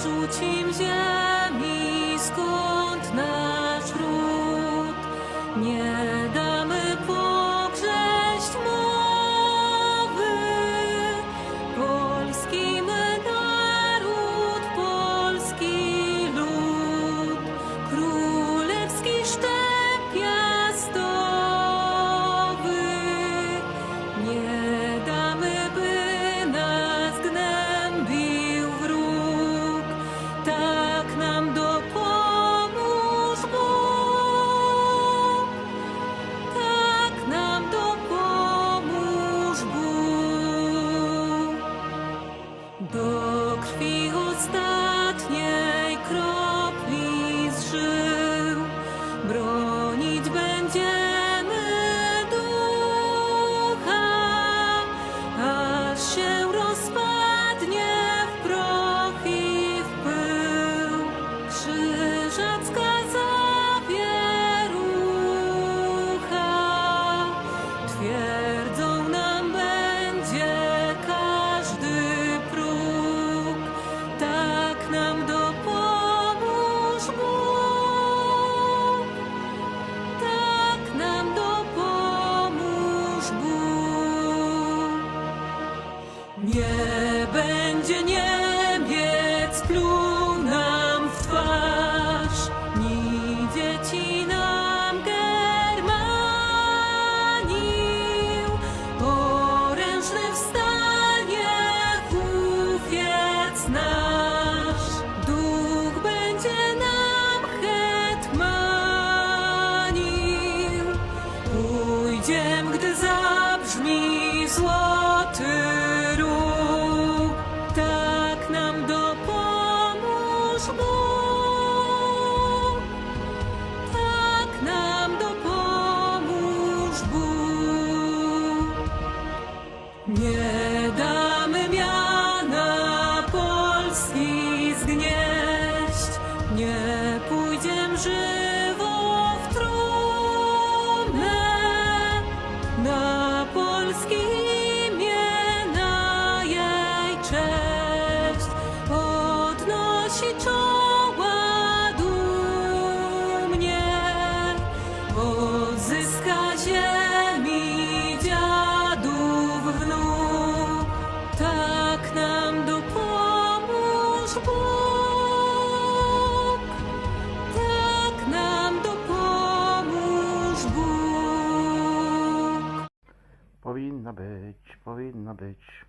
Dù 香 Nie będzie Niemiec pluł nam w twarz, ni dzieci nam Germanił. Orężny wstanie kufiec nasz, duch będzie nam hetmanił. Pójdzie Nie damy miana Polski zgnieść, nie pójdziem żyć. powinna być, powinna być.